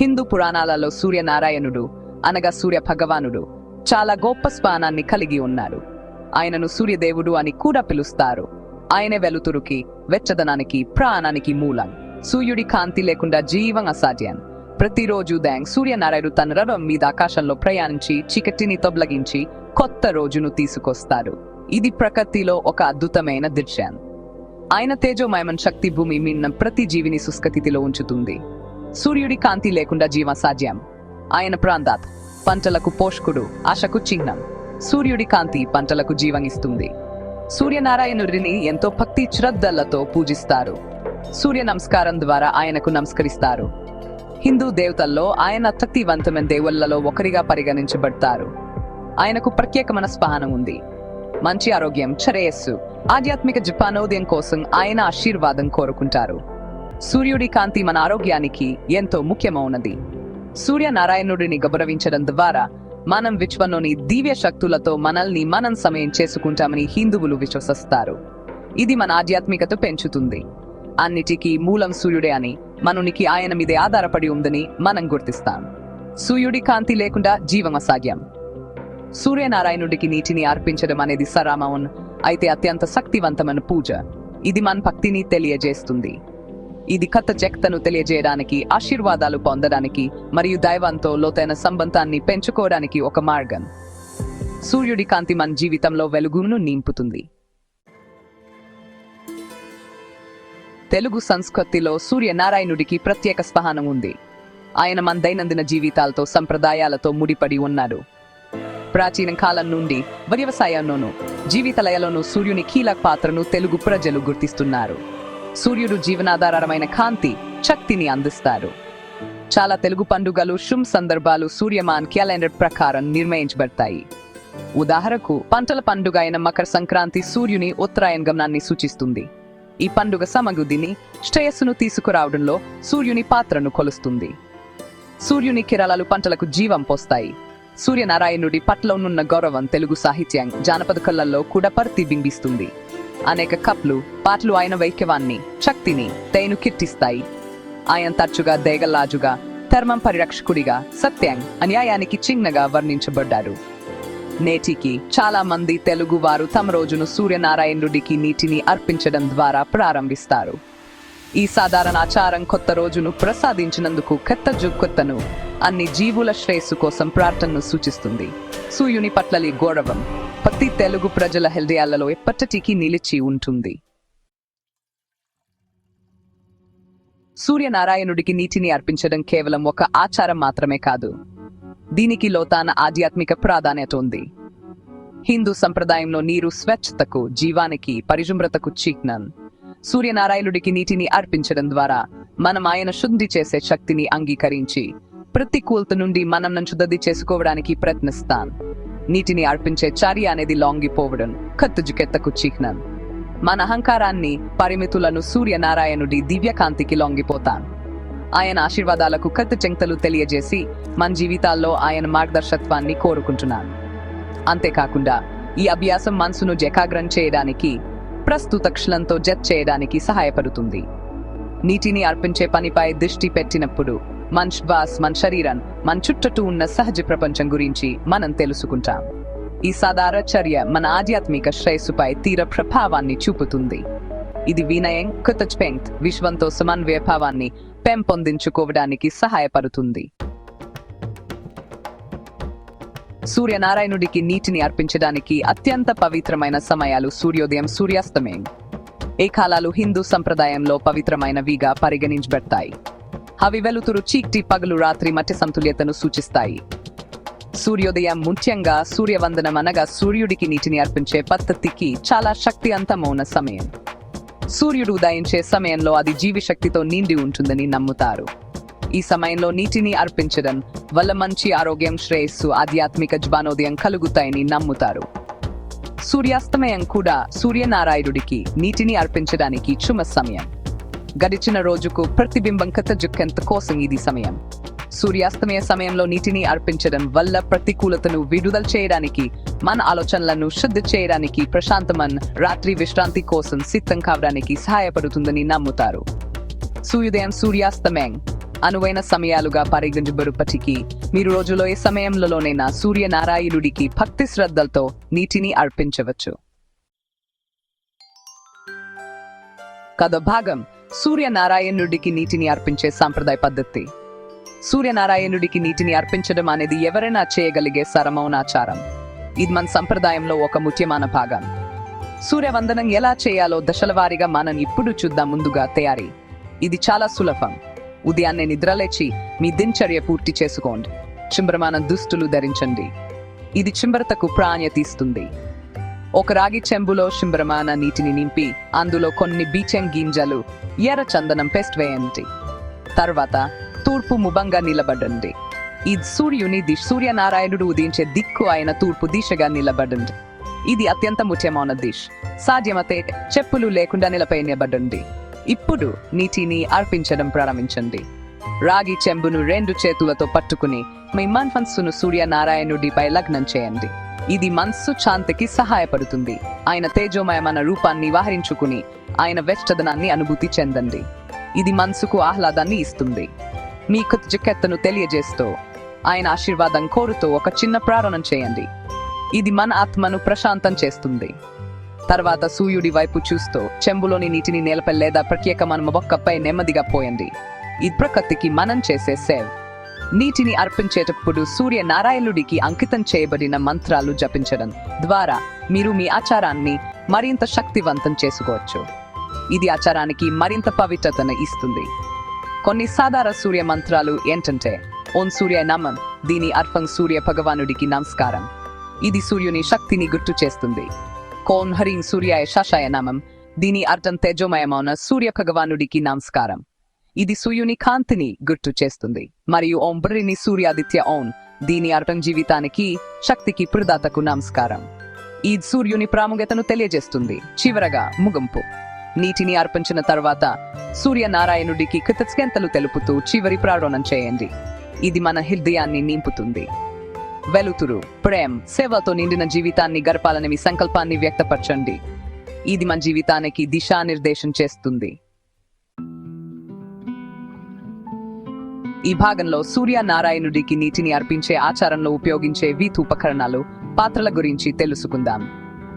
హిందూ పురాణాలలో సూర్యనారాయణుడు అనగా సూర్య భగవానుడు చాలా గొప్ప స్థానాన్ని కలిగి ఉన్నారు ఆయనను సూర్యదేవుడు అని కూడా పిలుస్తారు. ఆయన వెలుతురుకి వెచ్చదనానికి ప్రాణానికి మూలం. సూర్యుడి కాంతి లేకుండా జీవం అసాధ్యం. ప్రతిరోజు ఉదయం సూర్యనారాయణుడు తన రథం మీద ఆకాశంలో ప్రయాణించి చీకటిని తొబ్లగించి కొత్త రోజును తీసుకొస్తారు ఇది ప్రకృతిలో ఒక అద్భుతమైన దృశ్యం. ఆయన తేజోమయమన్ శక్తి భూమి మిన్న ప్రతి జీవిని సుస్థితిలో ఉంచుతుంది. సూర్యుడి కాంతి లేకుండా జీవ సాధ్యం. ఆయన ప్రాంతాత్ పంటలకు పోషకుడు ఆశకు చిహ్నం. సూర్యుడి కాంతి పంటలకు జీవం ఇస్తుంది సూర్యనారాయణుడిని ఎంతో భక్తి శ్రద్ధలతో పూజిస్తారు. సూర్య నమస్కారం ద్వారా ఆయనకు నమస్కరిస్తారు. హిందూ దేవతల్లో ఆయన శక్తివంతమైన దేవుళ్ళలో ఒకరిగా పరిగణించబడతారు. ఆయనకు ప్రత్యేకమైన స్పానం ఉంది. మంచి ఆరోగ్యం శ్రేయస్సు ఆధ్యాత్మిక జపానోదయం కోసం ఆయన ఆశీర్వాదం కోరుకుంటారు. సూర్యుడి కాంతి మన ఆరోగ్యానికి ఎంతో ముఖ్యమైనది. సూర్యనారాయణుడిని గౌరవించడం ద్వారా మనం విశ్వంలోని దివ్య శక్తులతో మనల్ని మనం సమయం చేసుకుంటామని హిందువులు విశ్వసిస్తారు. ఇది మన ఆధ్యాత్మికత పెంచుతుంది. అన్నిటికీ మూలం సూర్యుడే అని మనునికి ఆయన మీదే ఆధారపడి ఉందని మనం గుర్తిస్తాం. సూర్యుడి కాంతి లేకుండా జీవం అసాధ్యం. సూర్యనారాయణుడికి నీటిని అర్పించడం అనేది సరామౌన్ అయితే అత్యంత శక్తివంతమైన పూజ. ఇది మన భక్తిని తెలియజేస్తుంది. ఇది కథ జక్తను తెలియజేయడానికి ఆశీర్వాదాలు పొందడానికి మరియు దైవంతో లోతైన సంబంధాన్ని పెంచుకోవడానికి ఒక మార్గం. సూర్యుడి కాంతి మన జీవితంలో వెలుగును నింపుతుంది. తెలుగు సంస్కృతిలో సూర్యనారాయణుడికి ప్రత్యేక స్థానం ఉంది. ఆయన మన దైనందిన జీవితాలతో సంప్రదాయాలతో ముడిపడి ఉన్నారు. ప్రాచీన కాలం నుండి వ్యవసాయంలోనూ జీవితలయలోనూ సూర్యుని కీలక పాత్రను తెలుగు ప్రజలు గుర్తిస్తున్నారు. సూర్యుడు జీవనాధారమైన కాంతి శక్తిని అందిస్తారు. చాలా తెలుగు పండుగలు శుమ్ సందర్భాలు సూర్యమాన్ క్యాలెండర్ ప్రకారం నిర్ణయించబడతాయి. ఉదాహరణకు పంటల పండుగ అయిన మకర సంక్రాంతి సూర్యుని ఉత్తరాయణ గమనాన్ని సూచిస్తుంది. ఈ పండుగ సమగుదిని శ్రేయస్సును తీసుకురావడంలో సూర్యుని పాత్రను కొలుస్తుంది. సూర్యుని కిరాలాలు పంటలకు జీవం పోస్తాయి. సూర్యనారాయణుడి పట్ల ఉన్న గౌరవం తెలుగు సాహిత్యం జానపద కళల్లో కూడా ప్రతిబింబిస్తుంది. అనేక కప్లు పాటలు ఆయన వైక్యవాన్ని శక్తిని తేను కీర్తిస్తాయి. ఆయన తరచుగా దేగల్లాజుగా ధర్మం పరిరక్షకుడిగా సత్యం అన్యాయానికి చిహ్నగా వర్ణించబడ్డారు. నేటికి చాలా మంది తెలుగు వారు తమ రోజును సూర్యనారాయణుడికి నీటిని అర్పించడం ద్వారా ప్రారంభిస్తారు. ఈ సాధారణ ఆచారం కొత్త రోజును ప్రసాదించినందుకు కొత్త జుక్కొత్తను అన్ని జీవుల శ్రేయస్సు కోసం ప్రార్థనను సూచిస్తుంది. సూర్యుని పట్లలి గౌరవం ప్రతి తెలుగు ప్రజల హృదయాలలో ఎప్పటికీ నిలిచి ఉంటుంది. సూర్యనారాయణుడికి నీటిని అర్పించడం కేవలం ఒక ఆచారం మాత్రమే కాదు. దీనికి లోతాన ఆధ్యాత్మిక ప్రాధాన్యత ఉంది. హిందూ సంప్రదాయంలో నీరు స్వచ్ఛతకు జీవానికి పరిశుభ్రతకు చిహ్నం. సూర్యనారాయణుడికి నీటిని అర్పించడం ద్వారా మనం ఆయన శుద్ధి చేసే శక్తిని అంగీకరించి ప్రతికూలత నుండి మనం శుద్ధి చేసుకోవడానికి ప్రయత్నిస్తాం. నీటిని అర్పించే చర్య అనేది లాంగిపోవడం కత్తుజుకెత్తకు చిహ్నం. మన అహంకారాన్ని పరిమితులను సూర్యనారాయణుడి దివ్యకాంతికి లొంగిపోతాం. ఆయన ఆశీర్వాదాలకు కత్తి చెంతలు తెలియజేసి మన జీవితాల్లో ఆయన మార్గదర్శత్వాన్ని కోరుకుంటున్నాను అంతేకాకుండా ఈ అభ్యాసం మనసును జకాగ్రం చేయడానికి ప్రస్తుత క్షణంతో జత్ చేయడానికి సహాయపడుతుంది. నీటిని అర్పించే పనిపై దృష్టి పెట్టినప్పుడు మన శ్వాస్ మన శరీరం మన చుట్టూ ఉన్న సహజ ప్రపంచం గురించి మనం తెలుసుకుంటాం. ఈ సాధారణ చర్య మన ఆధ్యాత్మిక శ్రేయస్సుపై తీర ప్రభావాన్ని చూపుతుంది. ఇది వినయం కృతజ్ఞత విశ్వంతో సమన్వయ భావాన్ని పెంపొందించుకోవడానికి సహాయపడుతుంది. సూర్యనారాయణుడికి నీటిని అర్పించడానికి అత్యంత పవిత్రమైన సమయాలు సూర్యోదయం సూర్యాస్తమయం ఏ కాలాలు హిందూ సంప్రదాయంలో పవిత్రమైనవిగా పరిగణించబడతాయి. అవి వెలుతురు చీక్టి పగలు రాత్రి మధ్య సంతుల్యతను సూచిస్తాయి. సూర్యోదయం ముఖ్యంగా సూర్యవందనం అనగా సూర్యుడికి నీటిని అర్పించే పద్ధతికి చాలా శక్తివంతమైన సమయం. సూర్యుడు ఉదయించే సమయంలో అది జీవిశక్తితో నిండి ఉంటుందని నమ్ముతారు. ఈ సమయంలో నీటిని అర్పించడం వల్ల మంచి ఆరోగ్యం శ్రేయస్సు ఆధ్యాత్మిక జ్ఞానోదయం కలుగుతాయని నమ్ముతారు. సూర్యాస్తమయం కూడా సూర్యనారాయణుడికి నీటిని అర్పించడానికి చుమ సమయం. గడిచిన రోజుకు ప్రతిబింబం కథ జుక్కెంత కోసం ఇది సమయం. సూర్యాస్తమయ సమయంలో నీటిని అర్పించడం వల్ల ప్రతికూలతను విడుదల చేయడానికి మన ఆలోచనలను శుద్ధి చేయడానికి ప్రశాంతమన్ రాత్రి విశ్రాంతి కోసం సిద్ధం కావడానికి సహాయపడుతుందని నమ్ముతారు. సూర్యోదయం సూర్యాస్తమయం. అనువైన సమయాలుగా పరిగణించబడుపటికి మీరు రోజులో ఏ సమయంలోనైనా సూర్యనారాయణుడికి భక్తి శ్రద్ధలతో నీటిని అర్పించవచ్చు. కథ భాగం. సూర్యనారాయణుడికి నీటిని అర్పించే సాంప్రదాయ పద్ధతి. సూర్యనారాయణుడికి నీటిని అర్పించడం అనేది ఎవరైనా చేయగలిగే సరమౌనాచారం. ఇది మన సంప్రదాయంలో ఒక ముఖ్యమైన భాగం. సూర్యవందనం ఎలా చేయాలో దశల వారీగా మనం ఇప్పుడు చూద్దాం ముందుగా తయారీ. ఇది చాలా సులభం. ఉదయాన్నే నిద్రలేచి మీ దినచర్య పూర్తి చేసుకోండి. చింబ్రమాన దుస్తులు ధరించండి. ఇది చింబ్రతకు ప్రాణ్యతీస్తుంది ఒక రాగి చెంబులో శుభ్రమైన నీటిని నింపి అందులో కొన్ని బీచెం గింజలు ఎర్ర చందనం పెస్ట్ వేయండి. తర్వాత తూర్పు ముభంగా నిలబడండి. ఇది సూర్యుని ది సూర్యనారాయణుడు ఉదయించే దిక్కు అయిన తూర్పు దిశగా నిలబడండి. ఇది అత్యంత ముఖ్యమైన దిశ. సాధ్యమైతే చెప్పులు లేకుండా నిలపై నిలబడండి. ఇప్పుడు నీటిని అర్పించడం ప్రారంభించండి. రాగి చెంబును రెండు చేతులతో పట్టుకుని మీ మనస్సును సూర్యనారాయణుడిపై లగ్నం చేయండి. ఇది మనస్సు శాంతికి సహాయపడుతుంది. ఆయన తేజోమయమైన రూపాన్ని వాహరించుకుని ఆయన వెచ్చదనాన్ని అనుభూతి చెందండి. ఇది మనసుకు ఆహ్లాదాన్ని ఇస్తుంది. మీ కృతజ్ఞతను తెలియజేస్తూ ఆయన ఆశీర్వాదం కోరుతూ ఒక చిన్న ప్రారణం చేయండి. ఇది మన ఆత్మను ప్రశాంతం చేస్తుంది. తర్వాత సూర్యుడి వైపు చూస్తూ చెంబులోని నీటిని నేలపై లేదా ప్రత్యేకమైన మొక్కపై నెమ్మదిగా పోయండి. ఇది ప్రకృతికి మనం చేసే సేవ్. నీటిని అర్పించేటప్పుడు సూర్య నారాయణుడికి అంకితం చేయబడిన మంత్రాలు జపించడం ద్వారా మీరు మీ ఆచారాన్ని మరింత శక్తివంతం చేసుకోవచ్చు. ఇది ఆచారానికి మరింత పవిత్రతను ఇస్తుంది. కొన్ని సాధారణ సూర్య మంత్రాలు ఏంటంటే ఓం సూర్య నమం దీని అర్పం సూర్య భగవానుడికి నమస్కారం. ఇది సూర్యుని శక్తిని గుర్తు చేస్తుంది. కోన్ హరిం సూర్యాయ శశాయ నమం దీని అర్థం తేజోమయమైన సూర్య భగవానుడికి నమస్కారం ఇది సూర్యుని కాంతిని గుర్తు చేస్తుంది మరియు ఓం బ్రిని సూర్యాదిత్య ఓం దీని అర్థం జీవితానికి శక్తికి ప్రదాతకు నమస్కారం ఈ సూర్యుని ప్రాముఖ్యతను తెలియజేస్తుంది చివరగా ముగింపు నీటిని అర్పించిన తర్వాత సూర్యనారాయణుడికి కృతజ్ఞతలు తెలుపుతూ చివరి ప్రారంభం చేయండి ఇది మన హృదయాన్ని నింపుతుంది వెలుతురు ప్రేమ్ సేవతో నిండిన జీవితాన్ని గడపాలని మీ సంకల్పాన్ని వ్యక్తపరచండి. ఇది మన జీవితానికి దిశానిర్దేశం చేస్తుంది. ఈ భాగంలో సూర్య నారాయణుడికి నీటిని అర్పించే ఆచారంలో ఉపయోగించే వీతు ఉపకరణాలు పాత్రల గురించి తెలుసుకుందాం.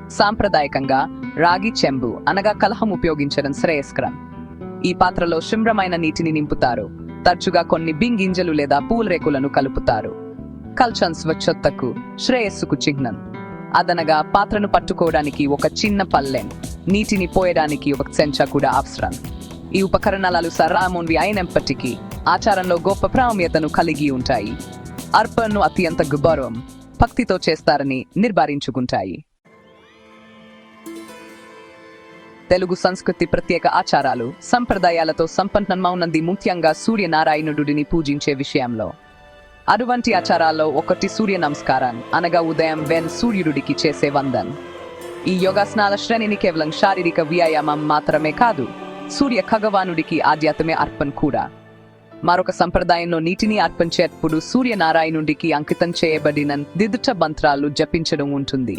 సాంప్రదాయకంగా రాగి చెంబు అనగా కలహం ఉపయోగించడం శ్రేయస్కరం. ఈ పాత్రలో శుభ్రమైన నీటిని నింపుతారు. తరచుగా కొన్ని బింగింజలు లేదా పూల రేకులను కలుపుతారు. కల్చన్ స్వచ్ఛతకు శ్రేయస్సుకు చిహ్నం. అదనగా పాత్రను పట్టుకోవడానికి ఒక చిన్న పల్లెం నీటిని పోయడానికి ఒక చెంచా కూడా అవసరం. ఈ ఉపకరణాలు సర్రామోన్వి అయినప్పటికీ ఆచారంలో గొప్ప ప్రాముఖ్యతను కలిగి ఉంటాయి. అర్పణను అత్యంత గుబరం భక్తితో చేస్తారని నిర్ధారించుకుంటాయి. తెలుగు సంస్కృతి ప్రత్యేక ఆచారాలు సంప్రదాయాలతో సంపన్నమౌనంది ముఖ్యంగా సూర్యనారాయణుడిని పూజించే విషయంలో. అటువంటి ఆచారాల్లో ఒకటి సూర్య నమస్కారం అనగా ఉదయం వెన్ సూర్యుడికి చేసే వందన్. ఈ యోగాసనాల శ్రేణిని కేవలం శారీరక వ్యాయామం మాత్రమే కాదు సూర్య భగవానుడికి ఆధ్యాత్మే అర్పణ కూడా. మరొక సంప్రదాయంలో నీటిని అర్పించేటప్పుడు సూర్యనారాయణుడికి అంకితం చేయబడిన దిదుట మంత్రాలు జపించడం ఉంటుంది.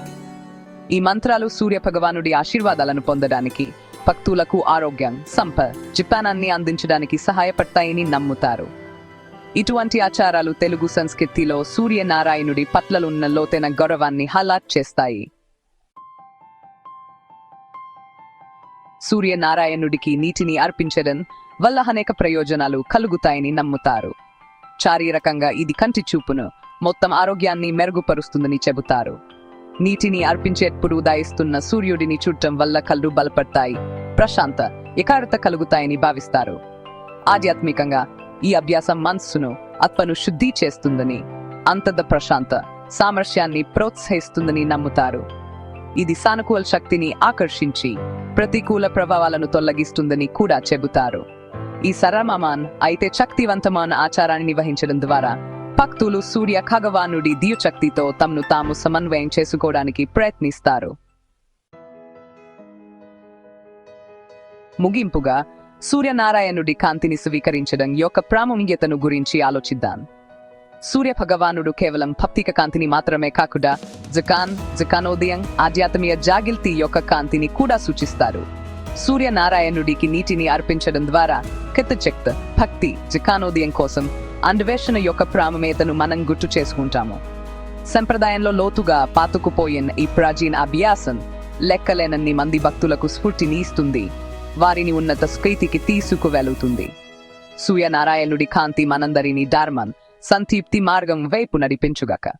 ఈ మంత్రాలు సూర్య భగవానుడి ఆశీర్వాదాలను పొందడానికి భక్తులకు ఆరోగ్యం సంప జిపానాన్ని అందించడానికి సహాయపడతాయని నమ్ముతారు. ఇటువంటి ఆచారాలు తెలుగు సంస్కృతిలో సూర్యనారాయణుడి పట్లలున్న లోతైన గౌరవాన్ని హలాట్ చేస్తాయి. సూర్యనారాయణుడికి నీటిని అర్పించడం వల్ల అనేక ప్రయోజనాలు కలుగుతాయని నమ్ముతారు. శారీరకంగా ఇది కంటి చూపును మొత్తం ఆరోగ్యాన్ని మెరుగుపరుస్తుందని చెబుతారు. నీటిని అర్పించేటప్పుడు ఉదయిస్తున్న సూర్యుడిని చూడటం వల్ల కళ్ళు బలపడతాయి ప్రశాంత ఎకారత కలుగుతాయని భావిస్తారు. ఆధ్యాత్మికంగా ఈ అభ్యాసం మనస్సును ఆత్మను శుద్ధి చేస్తుందని అంతద ప్రశాంత సామర్థ్యాన్ని ప్రోత్సహిస్తుందని నమ్ముతారు. ఇది సానుకూల శక్తిని ఆకర్షించి ప్రతికూల ప్రభావాలను తొలగిస్తుందని కూడా చెబుతారు. ఈ సరమమాన్ అయితే శక్తివంతమైన ఆచారాన్ని నిర్వహించడం ద్వారా భక్తులు సూర్య ఖగవానుడి దియుచక్తితో తమను తాము సమన్వయం చేసుకోవడానికి ప్రయత్నిస్తారు. ముగింపుగా సూర్యనారాయణుడి కాంతిని స్వీకరించడం యొక్క ప్రాముఖ్యతను గురించి ఆలోచిద్దాం. సూర్య భగవానుడు కేవలం భక్తిక కాంతిని మాత్రమే కాకుండా జకాన్ జకానోదయం ఆధ్యాత్మిక జాగిల్తి యొక్క కాంతిని కూడా సూచిస్తారు. సూర్యనారాయణుడికి నీటిని అర్పించడం ద్వారా కితచక్త భక్తి జికానోదయం కోసం అన్వేషణ యొక్క ప్రాముఖ్యతను మనం గుర్తు చేసుకుంటాము. సంప్రదాయంలో లోతుగా పాతుకుపోయిన ఈ ప్రాచీన అభ్యాసం లెక్కలేనన్ని మంది భక్తులకు స్ఫూర్తిని ఇస్తుంది. వారిని ఉన్నత స్కృతికి తీసుకువెళుతుంది. సూర్యనారాయణుడి కాంతి మనందరినీ ధర్మం సంతీప్తి మార్గం వైపు నడిపించుగాక.